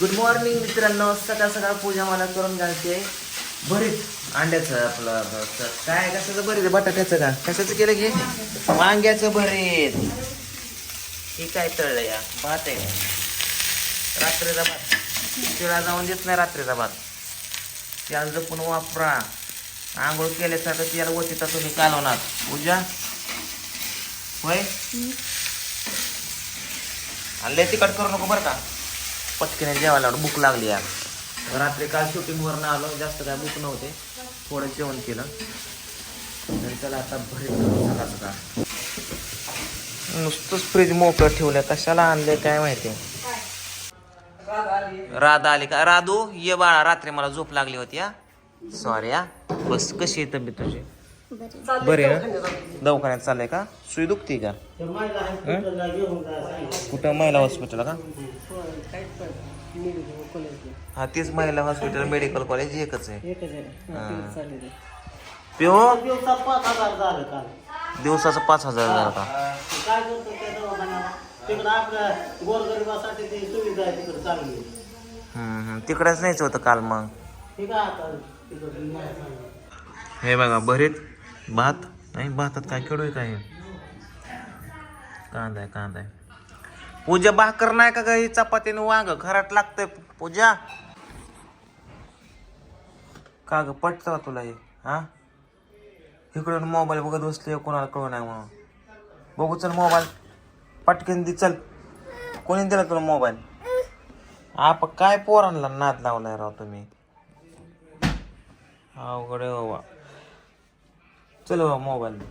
Good morning मित्रांनो. सकाळ सकाळ पूजा मला करून घालते. भरीत अंड्याचं आपलं काय कशाचं भरीत आहे? बटाट्याचं का? कशाचं केलं की? वांग्याचं भरीत हे काय तळलं या? भात आहे? रात्रीचा भात. तिळा जाऊन देत नाही रात्रीचा भात. त्याला जपून वापरा. आंघोळ केल्यासारखं त्याला वतीता तुम्ही कालवणार. पूजा? होय? आणि लय तिखट करू नको बरं का? पटकीने जेवायला भूक लागली यार. रात्री काल शूटिंगवरून आलो जास्त काय भूक नव्हते. थोडं जेवण केलं. तर त्याला आता भरीत झाला का नुसतंच फ्रीज मोकळं ठेवलं कशाला आणलंय काय माहिती? राधा आली का? राधू ये बाळा रात्री मला झोप लागली होती या सॉरी या बस कशी आहे तब्येत तुझी? बरे ना दवाखान्यात चाललंय का? सुई दुखते का? कुठं? महिला हॉस्पिटल का? हा तेच महिला हॉस्पिटल मेडिकल कॉलेज एकच आहे. पिओ? दिवसाचं पाच हजार झालं का? तिकडेच नाहीच होतं काल मग. हे बघा बरेच भात? नाही भातात काय खेळू आहे काय? कांदा आहे कांदा आहे. पूजा भाकर नाही का काही चपातीने वांग घरात लागतंय पूजा. का ग? पटत का तुला हे? हा? इकडून मोबाईल बघत बसले कोणाला कळू नाही म्हणून. बघू चल मोबाईल. पटकन दे चल. कोणी दिला तुला मोबाईल? आप काय पोरांना नाद लावलाय राव तुम्ही? अवघड बाबा. चल बाबा मोबाईल दे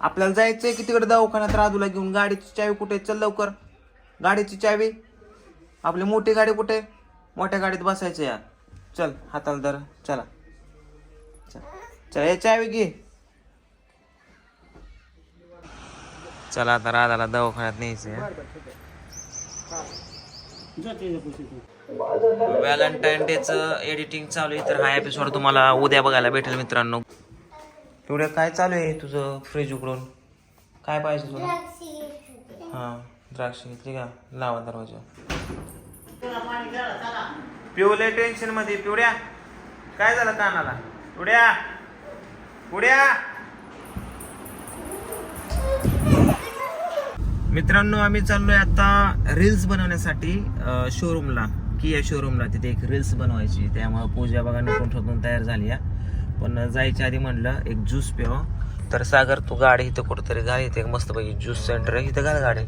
आपल्याला जायचंय की तिकडे दवाखान्यात राजूला घेऊन? गाडीची चावी कुठे? चल लवकर. गाडीची चावी. आपली मोठी गाडी कुठे? मोठ्या गाडीत बसायचं या चल हाताला धर. चला. चल. चल चावी घे. चला आता राधाला दवाखान्यात न्यायचंय व्हॅलेंटाईन डेचं एडिटिंग चालू आहे. तर हा एपिसोड तुम्हाला उद्या बघायला भेटेल मित्रांनो. तेवढ्या काय चालू आहे तुझं फ्रीज उघडून? काय पाहिजे तुला? हां द्राक्ष घेतली का? लावा दरवाजा. पिवले टेन्शनमध्ये. पिवड्या काय झालं कानाला? पिवड्या पुड्या मित्रांनो आम्ही चाललोय आता रील्स बनवण्यासाठी शोरूमला किया शोरूमला तिथे एक रील्स बनवायची. त्यामुळे पूजा बघा निघून ठोकून तयार झाली या पण जायच्या आधी म्हणलं एक ज्यूस पिव तर सागर तू गाडी इथं कुठंतरी घाल इथे एक मस्त पैकी ज्यूस सेंटर आहे. इथं घाल गाडी.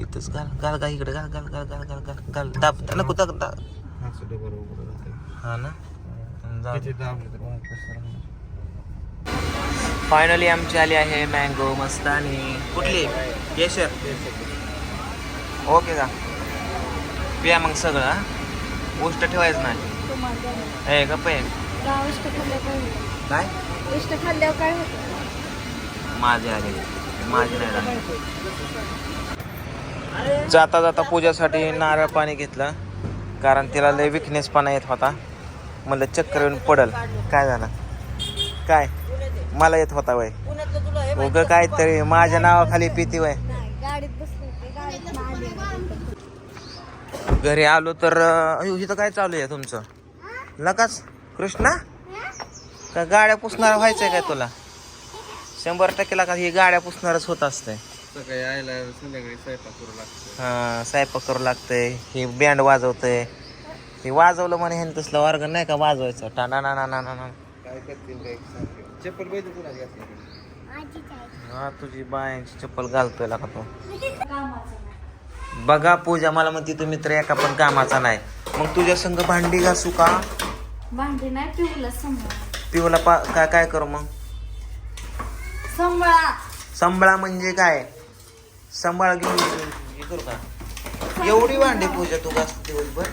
इथंच घाल घाल घाल इकडे घाल घाल घाल घाल घाल घाल घाल. दाब नको दाब दाब. हा ना. फायनली आमची आली आहे मँगो मस्तानी. कुठली? केशर. ओके का? पिया मग सगळं हा? गोष्ट ठेवायचं नाही. ए गप्प आहे. खाल्ल्यावर काय होतं? काय? खाल्ल्यावर काय होतं? माझे आले. माझे नाही राहिले. जाता जाता पूजासाठी नारळ पाणी घेतलं. कारण तिला लय विकनेस पाणी येत होता. म्हणलं चक्कर येऊन पडल. काय झालं? काय? मला येत होता वय. उग काहीतरी माझ्या नावाखाली पिती वय. नाही गाडीत बसले होते. गाडीत आले घरी आलो तर अयो इथं काय चालू आहे तुमचं? लकाच कृष्णा? का गाड्या पुसणार व्हायचंय काय तुला? शंभर टक्के लका ही गाड्या पुसणारच होत असतंय. सकाळी यायला संध्याकाळी स्वयंपाक करू लागतो हा स्वयंपाक करू लागतंय. हे बँड वाजवतंय. हे वाजवलं म्हणे हे तसलं ऑर्गन नाही का वाजवायचं. टाना ना ना ना ना ना काय करतील काय सांगते चप्पल घातली? हा तुझी बायांची चप्पल घालतोय का तो. बघा पूजा मला म्हणते तुम्ही तर एका पण कामाचा नाही. मग तुझ्या संग भांडी घासू का? भांडी नाही पिवलं सांभाळा. पिवला पा काय काय करू मग? सांभाळा. संबळा म्हणजे काय? संभाळ घेऊन हे करू का? एवढी भांडी पूजा तू घास दिवसभर.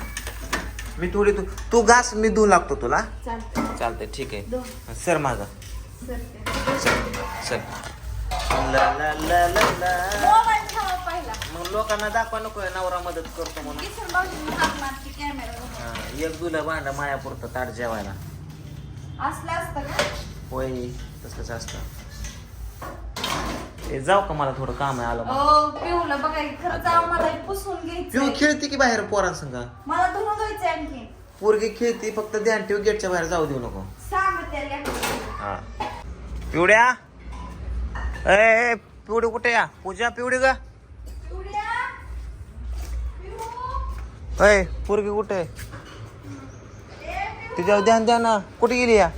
मी थोडी तू तू घास मी धुवू लागतो तुला. चालतं चालतंय ठीक आहे. दोन सर माझा सरते चल चल ला ला ला ला ला. मोबाईल ठेवा पहिला. मग लोकांना दाखवा नको नवरा मदत करतो म्हणून. किसन भाऊजींनी हात मारते कॅमेरा एक दुला भांडा मायापुरतं ताट जेवायला. असलं असतं का? होय तसंच असतं. ए, जाऊ का मला थोडं काम आहे आलं मला. ओ पिऊला बघा की खरंच आम्हाला हे पुसून पिऊ घ्यायचं खेळते की बाहेर पोरांसंग मला धुवायचं आणखी. पोरगी खेळते फक्त ध्यान ठेव गेटच्या बाहेर जाऊ देऊ नको. सांग त्याला. हा. पिवड्या? ए पिवडी कुठे या? पूजा पिवडी का पिवड्या? पिऊ अय पोरगी कुठे? तिच्यावर ध्यान द्या ना. कुठे गेली या?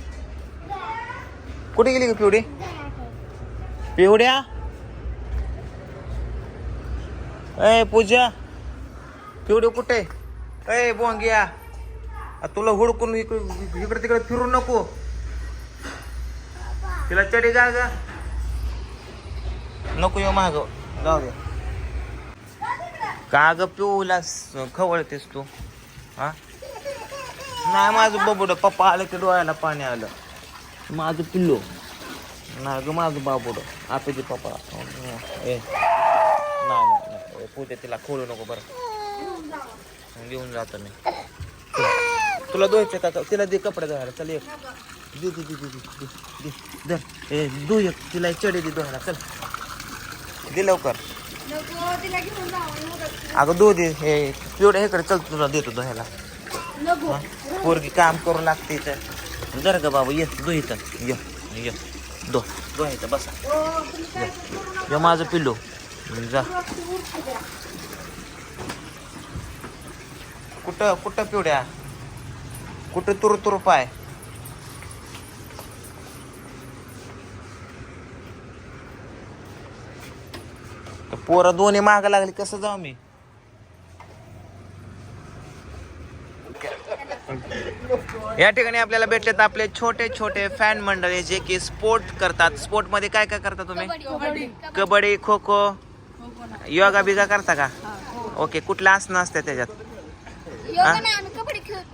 कुठे गेली का पिवडी? पिवड्या? ए पूजा. पिवडी कुठे? ए बोंगिया तुला हुडकून इकडे तिकडे फिरू नको. तिला चढी गा ग. नको येऊ माग. जाऊ दे. का ग पिऊला खवळतेस तू. हा? नाही माझं बबुड पप्पा आलं की डोळ्याला पाणी आलं. माझं पिल्लू. नाही ग माझं बाबुड आपेचे पप्पा. ए. नाही नाही पूजा तिला खोलू नको बरं. घेऊन जातो मी. तुला धुवायचं का? तिला दे कपडे धुवायला. चल एक. दे दे दे दे दे दे दे. धर. ए धु एक. तिला एक चढी दे धुवायला. चल. दे लवकर. नको तिला घेऊन जाऊ अगं दो दे. हे पिवड्या इकडे चल तुला देतो धुवायला. पोरगी काम करू लागते इथं. जर ग बाबा ये दो इथं. ये ये दो. दो इथं बसा. ये. माझं पिल्लू. जा. कुठं कुठं पिवड्या? कुठं तुरु तुरु पाय? तर पोरं दोन्ही माग लागली कसं जाऊ मी? या ठिकाणी आपल्याला भेटलेत आपले छोटे छोटे फॅन मंडळी जे की स्पोर्ट करतात. स्पोर्टमध्ये काय काय करता तुम्ही? कबड्डी. खो खो योगा बिगा करता का? ओके कुठलं आसनं असतं त्याच्यात?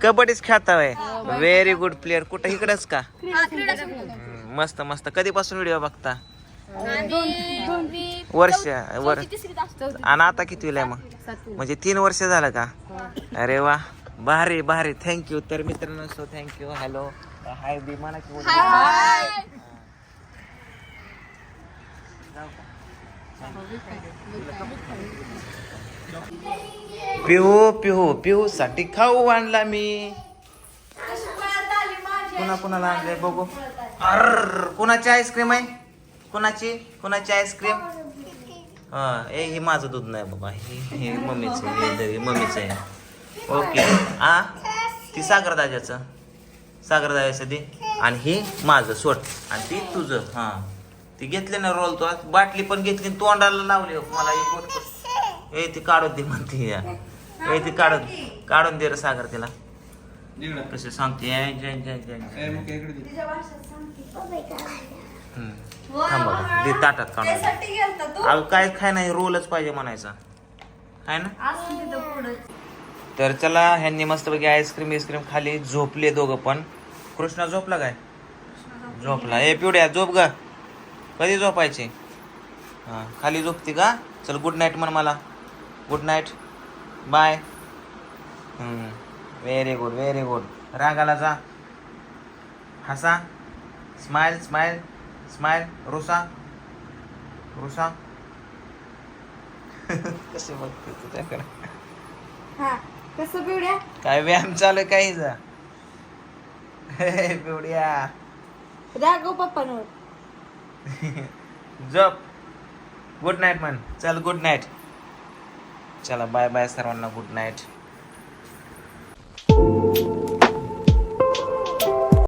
कबड्डीच खेळता वय व्हेरी गुड प्लेअर कुठं? इकडंच का? हा, मस्त मस्त. कधीपासून व्हिडिओ बघता? वर्ष चौथी- वर चौथी, तिसरीत असतो. आणि आता कितवीला आहे मग? म्हणजे तीन वर्ष झालं का? अरे वा. भारी भारी. थँक्यू तर मित्रांनो so thank you hello hi bye म्हणा की बोला. पिहू पिहू पिहू साठी खाऊ आणला मी. कुणा कुणाला आणले बघू. अर कुणाची आईस्क्रीम आहे? कुणाची? कुणाची आईस्क्रीम? हा ए हे माझं दूध नाही बाबा. हे हे मम्मीचं आहे, हे मम्मीचं आहे. ओके. आ? ती सागर दाजाचं सागर दाजाचं दे आणि हे माझं सोड. आणि ती तुझं हा. ती घेतली ना रोल तो बाटली पण घेतली आणि तोंडाला लावली. मला एक बोट कर. ए ती काढून दे म्हणते या. ए ती काढून काढून दे रे सागर तिला. कसं सांगते. जय जय जय जय. हम्म. थांब दे ताटात काढून अगं काय खाय नाही. रोलच पाहिजे म्हणायचा. आहे ना? तर चला ह्यांनी मस्तपैकी आईस्क्रीम आईस्क्रीम खाली झोपले दोघं पण. कृष्णा झोपला काय? झोपला. ए पिवड्या झोप ग. कधी झोपायचे? हां खाली झोपते का? चल गुड नाईट म्हण मला. Good night bye very good very good रागाला जा. हसा. स्माइल स्माइल स्माइल रुसा. रुसा. कसे बघते तुझ्याकडे हा. कसं पिवड्या? काय व्यायाम चालू आहे काही जा. पिवड्या. राघव पप्पांवर. झोप. गुड नाईट म्हण. चल गुड नाईट चला बाय बाय सर्वांना गुड नाईट